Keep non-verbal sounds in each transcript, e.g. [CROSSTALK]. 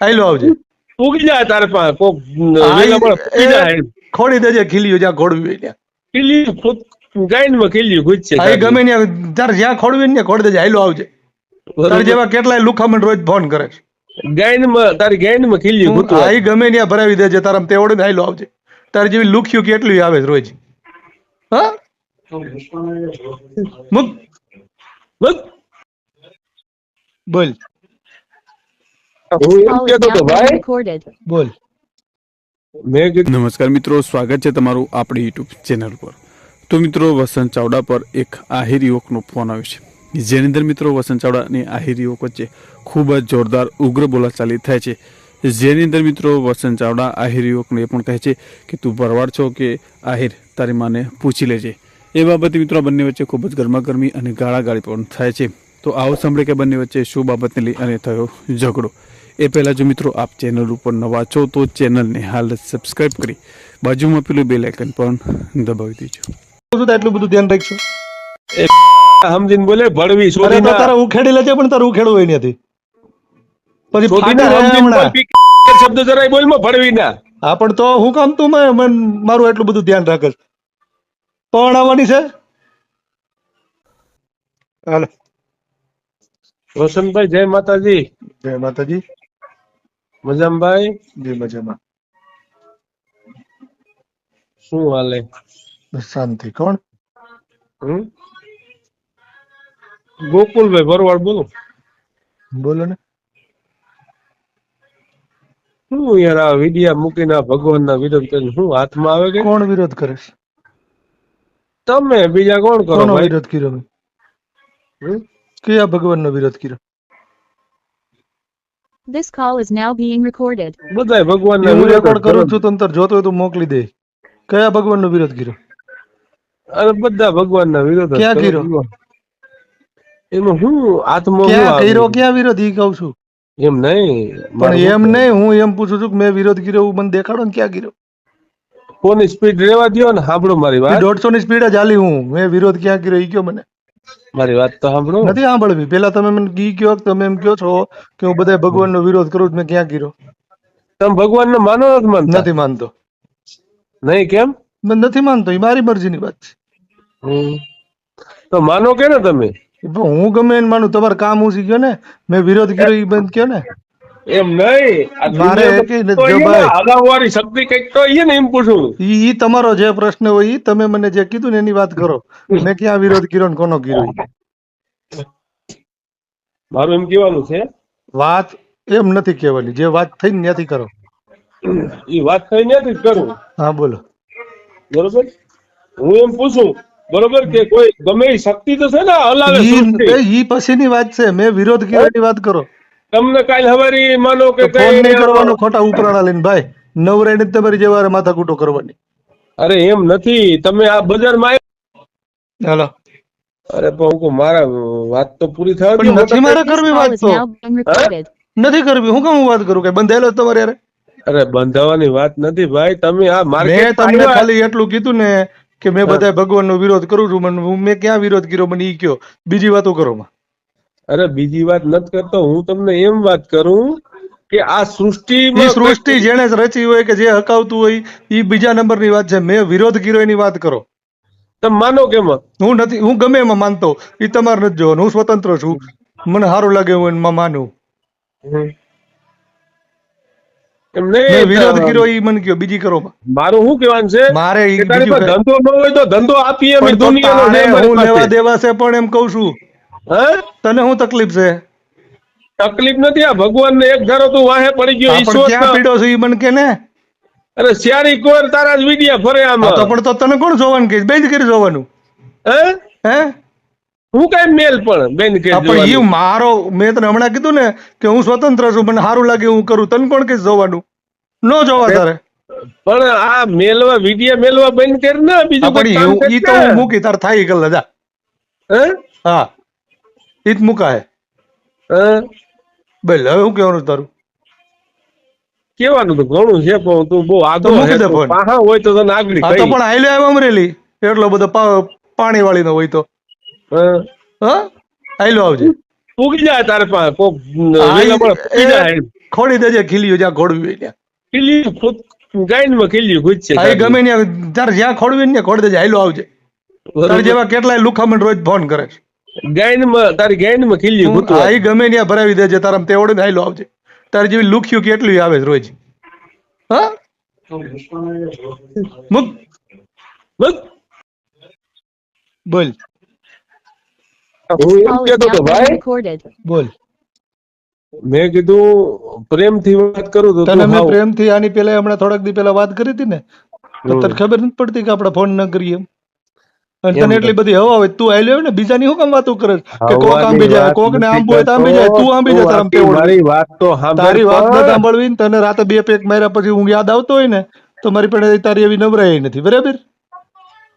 આયલો આવજે. ઉગી જાય તારે પાસે કોક ખોડી દેજે ખીલ્યું જ્યાં ખોડવી ત્યાં. ખીલ્યું ગાઈનમાં ખીલ્યું ગુજશે આ ગમે ત્યાં તારે જ્યાં ખોડવી ને ખોડી દેજે. આઈલો આવજે. તારે જેવા કેટલાય લુખામણ રોજ ફોન કરે ગાઈનમાં તારી ગાઈનમાં ખીલ્યું ગુતું આ ગમે ત્યાં ભરાવી દેજે તારે તે ઓડે આઈલો આવજે. તારી જેવી લુખ્યું કેટલી આવે રોજ. હા? મુક. બોલ. હું એમ ભાઈ બોલ. નમસ્કાર મિત્રો સ્વાગત છે તમારું આપણી યુટ્યુબ ચેનલ પર. તો મિત્રો વસંત ચાવડા પર એક આહિર યુવકનો ફોન આવ્યો છે. જેની અંદર મિત્રો વસંત ચાવડા અને આહિર યુવક વચ્ચે ખૂબ જ જોરદાર ઉગ્ર બોલાચાલી થાય છે. જેની અંદર મિત્રો વસંત ચાવડા આહિર યુવકને એ પણ કહે છે કે તું ભરવાડ છો કે આહિર? તારી માને પૂછી લેજે. એ બાબતે મિત્રો બંને વચ્ચે ખૂબ જ ગરમાગરમી અને ગાળાગાળી પણ થાય છે. તો આવો સાંભળે કે બંને વચ્ચે શું બાબતને લઈ અને થયો ઝઘડો? એ પહેલાં જો મિત્રો આપ ચેનલ ઉપર નવા છો તો ચેનલને હાલ જ સબસ્ક્રાઇબ કરી બાજુમાં પેલું બેલ આઇકન પણ દબાવી દેજો. એટલું બધું ધ્યાન રાખજો. સમજીને બોલે ભળવી અરે તો શોધીને ઉખેડી લેજે પણ તારે ઉખેડવું હોય નથી પછી ફાટી રહે સમજીને બોલ હમણાં. પી શબ્દ જરાય બોલમાં ભળવી ના. હા પણ તો હું કામ તું મેં મારું એટલું બધું ધ્યાન રાખે પણ આવવાની છે? હાલો. રોશનભાઈ જય માતાજી. જય માતાજી. મજામભાઈ જી મજામાં. શું હાલે? શાંતિ. કોણ? હમ? ગોકુલભાઈ ભરવાડ બોલો. બોલો ને. શું યાર આ વિડિયા મૂકીને ભગવાનના વિરોધ કરીને શું હાથમાં આવે કે? કોણ વિરોધ કરે છે? તમે બીજા કોણ કરો વિરોધ કર્યો? કયા ભગવાનનો વિરોધ કર્યો? This call is now being recorded. બધાય ભગવાનના હું રેકોર્ડ કરું છું તંતર જોતો હોય તો મોકલી દે. કયા ભગવાનનો વિરોધ કર્યો? અરે બધા ભગવાનના વિરોધ ક્યાં કર્યો? એમાં હું હાથમાં ક્યાં કર્યો? ક્યાં વિરોધ? ઈ કહું છું. એમ નહીં પણ એમ નહીં હું એમ પૂછું છું કે મેં વિરોધ કર્યો એવું મને દેખાડો ને ક્યાં કર્યો? કોની સ્પીડ રેવા દ્યો ને સાંભળો મારી વાત. દોઢસો ની સ્પીડ જ હાલી હું. મેં વિરોધ ક્યાં કર્યો ઈ કયો મને. મારી વાત તો સાંભળો. નથી સાંભળવી. પેલા તમે મને ઈ કયો તમે એમ કયો છો કે હું બધા ભગવાનનો વિરોધ કરું છું મેં ક્યાં કર્યો? તમે ભગવાનને માનો નથી માનતા? નથી માનતો. નહીં કેમ? મેં નથી માનતો. એ મારી મરજીની વાત છે. તો માનો કે ને તમે? હું ગમે એને માનું. તમારે કામ હું શીખ્યો ને? મેં વિરોધ કર્યો એ બંધ કયો ને? એમ નહીં. મારે દુનિયામાં એકેય નથી. તો જો ઈ ને ભાઈ. હગાવવાળી શક્તિ કંઈક તો એ ને એમ પૂછું ઈ તમારો જે પ્રશ્ન હોય ઈ તમે મને જે કીધું ને એની વાત કરો. મેં ક્યાં વિરોધ કર્યો ને કોનો કર્યો? મારું એમ કહેવાનું છે. વાત એમ નથી કહેવાની. જે વાત થઈ ને ત્યાંથી કરો. ઈ વાત થઈ નથી કરું. હા બોલો. બરોબર? હું એમ પૂછું બરોબર કે કોઈ ગમે શક્તિ તો છે ને હલાવે ઈ પછીની વાત છે. મેં વિરોધ કર્યો વાત કરો. તમને કાલ હવારી માનો કે ફોન નહીં કરવાનો ખોટા ઉપરાણા લઈને. ભાઈ નવરાઈ ને તમારી જેવા માથાકૂટો કરવાની. અરે એમ નથી તમે આ બજારમાં હાલો. અરે પણ હું મારા વાત તો પૂરી થવા પણ નથી મારે કરવી વાત તો. નથી કરવી હું કેમ વાત કરું? કે બંધાયેલો તમારે અરે અરે બંધાવાની વાત નથી ભાઈ તમે આ મારે માર્કેટ તમને ખાલી એટલું કીધું ને કે મેં બધા ભગવાનનો વિરોધ કરું છું મને મેં ક્યાં વિરોધ કર્યો મને ઈ કયો. બીજી વાતો કરો માં. અરે બીજી વાત નથી કરતો હું તમને એમ વાત કરું કે આ સૃષ્ટિ સૃષ્ટિ જેને રચી હોય કે જે હકાવતું હોય એ બીજા નંબરની વાત છે. મેં વિરોધ કર્યો એની વાત કરો. તમે માનો કે હું નથી હું ગમે એમાં માનતો. એ તમારે નથી જોવાનું. હું સ્વતંત્ર છું. મને સારું લાગે હું એમાં માનું વિરોધ કર્યો ઈ મને કયો. બીજી કરો. મારું શું કહેવાનું છે? મારે ધંધો ન હોય તો ધંધો આપીએ હું લેવા દેવા છે પણ એમ કઉ છું. હે? તને શું તકલીફ છે? તકલીફ નથી આ ભગવાન ને એક ધારો તું વાહે પડી ગયો ઈશ્વર ક્યાં પીડો છે ઈ મને કે ને? અરે શ્યારી કોર તારા જ વિડિયા ફરે હા, તો પણ તો તને કોણ જોવાનું કે? બેન કરી જોવાનું. હે? હે? હું કઈ મેલ પણ બેન કે પણ ઈ મારો મેં તને હમણાં કીધું ને કે હું સ્વતંત્ર છું મને સારું લાગે હું કરું તને કોણ કે જોવાનું? નો જોવા તારે. પણ આ મેલવા વિડિયા મેલવા બંધ કર ને બીજું પણ ઈ- તો હું મૂકી તાર થાય ગલ જા. હે? હા. જ મુકાય હે? બોલ હવે હું કહેવાનું તારું? કેવાનું તો ઘણું છે પણ તું બહુ આદો મૂકી દે ફોન. પાહા હોય તો તને આગળ હા તો પણ આયલે આવ્યો અમરેલી? એટલો બધો પાણી વાળી નો હોય તો. હ? હા? આયલો આવજે. ઉગી જાય તારે પાસે કોક એ- ખોડી દેજે ખીલ્યું જ્યાં ખોડવી હોય ત્યાં. ખીલ્યું ગાયનમાં ખીલ્યું ગુજ છે આ ગમે ત્યાં તારે જ્યાં ખોડવી ને ખોડી દેજે. હાલો આવજે. તારે જેવા કેટલાય લુખામણ રોજ ફોન કરે છે. ગાયનમાં તારી ગાયનમાં ખીલ્યું હું- ખૂતું ગમે ત્યાં ભરાવી દેજે તારા તેવડે ને હાલો આવજે. તારી જેવી લુખ્યું કેટલું આવે રોજ? હા? મુક. બસ બોલ. હું એમ કહેતો ભાઈ બોલ. મેં કીધું પ્રેમથી વાત કરું તો તને મેં પ્રેમથી આની પેલા હમણાં થોડાક દી પેલા વાત કરી હતી ને તો તને ખબર નથી પડતી કે આપણે ફોન ન કરીએ એમ? અને તને એટલી બધી હવા હોય તું આઈ ને બીજાની શું કામ વાતો કરે કે કોક આંબી જાય કોક ને નથી હોય તો આંબી જાય તું આંબી જાય તારા તું મારી વાત તો તારી વાત ન સાંભળવી ને તને રાતે બે પેક માર્યા પછી ઊંઘ યાદ આવતો હોય ને તો મારી પાસે તારી એવી નવરાઈ નથી બરાબર?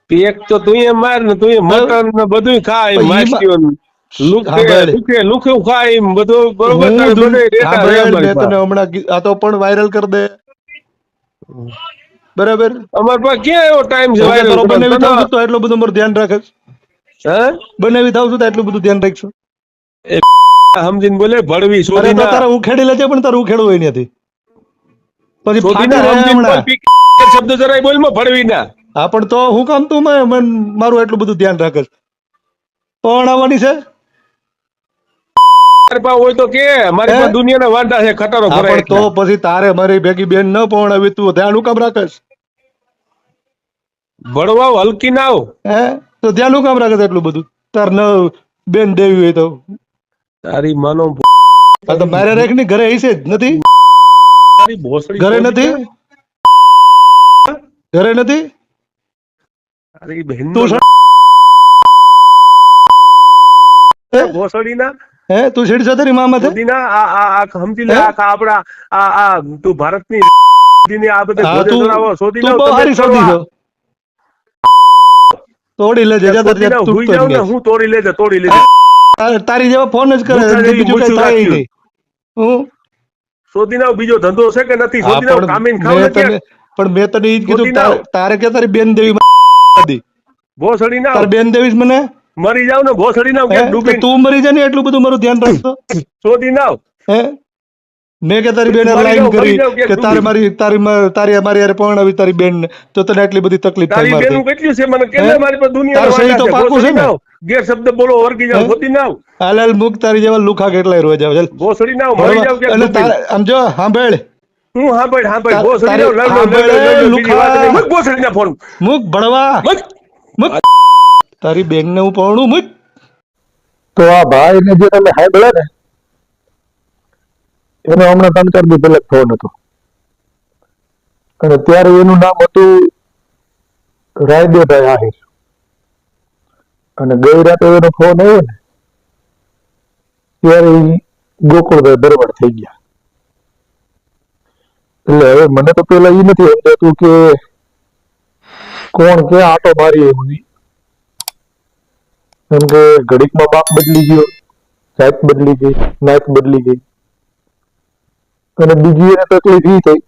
પેક તો તું એ માર ને તું એ મટન ને બધું ખાય માછલીઓ ને હું તને હમણાં આ તો પણ વાયરલ કરી દે. બરાબર? અમારી પાસે ક્યાં એવો ટાઈમ viral તારો બનાવી થાવ તો એટલું બધું મારું ધ્યાન રાખે છે. હે? બનાવી થાવ છું તો એટલું બધું ધ્યાન રાખશું. [LAUGHS] સમજીને બોલે ભળવી સોરી ના તારે ઉખેડી લેજે પણ તારે ઉખેડવું હોય નથી પછી ફાટી હમણાં. [LAUGHS] શબ્દ જરાય બોલમાં ભળવી ના. હા પણ તો હું કામ તું મેં મારું એટલું બધું ધ્યાન રાખે? પણ આવવાની છે? પાસે હોય તો કે મારી? પાસે દુનિયાના વાંધા છે ખતરો ભરાય તો પછી તારે મારી ભેગી બેન ન પહોંચાવી તું ધ્યાન કામ રાખે છે? હલકી ના હે? તો ધ્યાન કામ રાખે એટલું બધું? તાર ન બેન દેવી હોય તો. તારી માનો તો મારે રેખની ઘરે હશે જ નથી. તારી ભોસડી ઘરે નથી? ઘરે નથી? તું ભોસડી હે? હે તું છેડશો તારી મામા છે મોદીના આ આ આ સમજી લે આ આપડા આ આ તું ભારતની ની આ બધે તું ચડાવો શોધી બહુ તમે શોધી છો. તોડી લેજે જા તારી તું જાવ ને હું તોડી લેજે તોડી લેજે. તારી જેવા ફોન જ કરે બીજું કઈ થાય નહીં. હું? શોધી નાવ બીજો ધંધો છે કે નથી? શોધી નાવ પણ ખાવ પણ મેં તને એ જ કીધું તારે-. કે તારી બેન દેવી હતી ભોસડી ના તાર બેન દેવી મને? મરી જાવ ને ભોસડી નાવ? ડૂબી તું મરી જા ને એટલું બધું મારું ધ્યાન રાખતો છોડી [COUGHS] નાવ. હે? મેં કે તારી બેન લાઈન કરી મરી કે તારે મારી તારી તારી મારી હારે પરણાવી તારી બેન તો તને આટલી બધી તકલીફ થાય તારી બેન કેટલું છે? મને કે મારી પર દુનિયા તાર સહી તો પાકું છે ને? ગેર શબ્દ બોલો વર્ગી જાવ ખોટી નાવ. હાલ હાલ મુક તારી જેવા લુખા કેટલાય રોજ આવે. ચાલ. ભોસડી નાવ મરી જાવ કે તારે આમ જો સાંભળ હું સાંભળ તાર- ભોસડી નાવ લુખા. નહીં. ભોસડી ના ફોન મુક ભણવા મૂક. તારી બેન ને હું પહોણું મૂક. તો આ ભાઈ ને જે તમે સાંભળ્યા ને, એનો હમણાં ત્રણ ચાર દી પહેલા ફોન હતો. અને ત્યારે એનું નામ હતું રાયદેભાઈ આહિર. અને ગઈ રાતે એનો ફોન આવ્યો ને, ત્યારે ગોકુળભાઈ બરોબર થઈ ગયા. એટલે હવે મને તો પેલા એ નથી સમજાતું કે કોણ કે આટો મારી એવું નહીં કેમ કે ઘડીકમાં બાપ બદલી ગયો, સાહેબ બદલી ગઈ નાત બદલી ગઈ. અને બીજી એને તકલીફ એ થઈ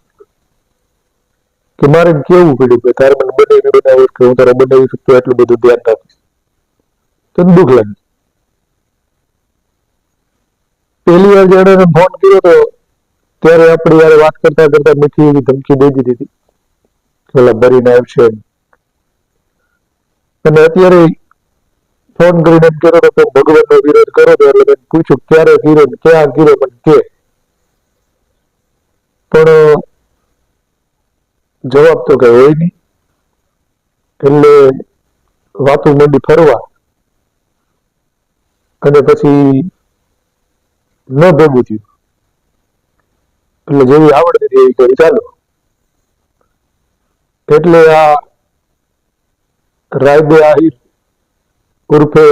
કે મારે કેવું પડ્યું કે તારે મને બનાવી કે હું તારે બનાવી શકતો એટલું બધું ધ્યાન રાખીશ. તો એને દુઃખ લાગે. પહેલી વાર જયારે એને ફોન કર્યો તો ત્યારે આપણી યારે વાત કરતા કરતા મીઠી એવી ધમકી દઈ દીધી હતી. ભરીને આવશે એમ. અને અત્યારે ફોન કરીને એમ કહેતો હતો ભગવાનનો વિરોધ કરો તો એટલે મેં પૂછ્યું ક્યારે ગીરો ક્યાં ગીરો પણ કે. પણ જવાબ તો કઈ હોય નહીં. એટલે વાતું મંડી ફરવા. અને પછી ન ભેગું થયું. એટલે જેવી આવડતી એવી કરી, ચાલો. એટલે આ રાયદે આહિર ઉર્ફે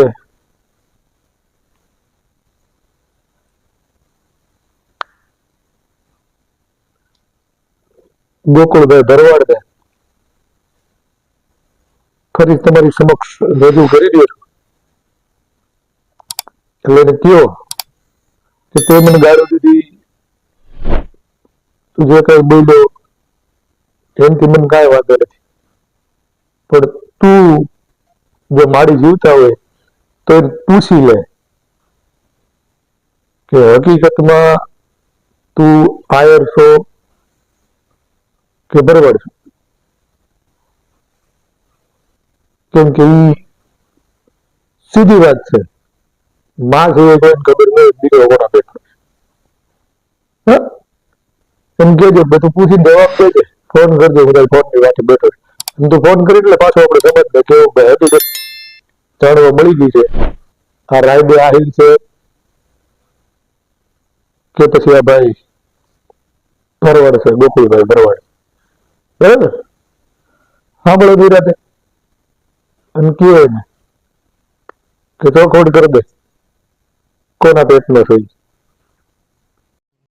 ગોકુળભાઈ ભાઈ ફરી તમારી સમક્ષ રજૂ કરી દો. એટલે એને કયો કે તે મને ગાળો દીધી તું જે કઈ બોલ્યો એમથી મને કાંઈ વાંધો નથી. પણ જો માડી જીવતા હોય તો પૂછી લે કે હકીકતમાં તું આયર છો કે બરોબર છો? કેમ કે ઈ સીધી વાત છે. માં જોઈએ કોઈને ખબર નહીં દીકરો કોના બેઠો? એમ કેજો બધું પૂછીને જવાબ દેજે ફોન કરજો હું ફોનની વાતે બેઠો છું. તો ફોન કરી એટલે પાછો આપણે સમજ કેવું ભાઈ હકીકત જાણવા મળી ગઈ છે. આ રાયડે આહિલ છે. કે પછી આ ભાઈ ભરવાડ છે, ગોકુલભાઈ ભરવાડ. બરાબર? સાંભળો નિરાતે અને કહેવાય ને કે ચોખવટ કરી દે. કોના પેટનો છે ઈ.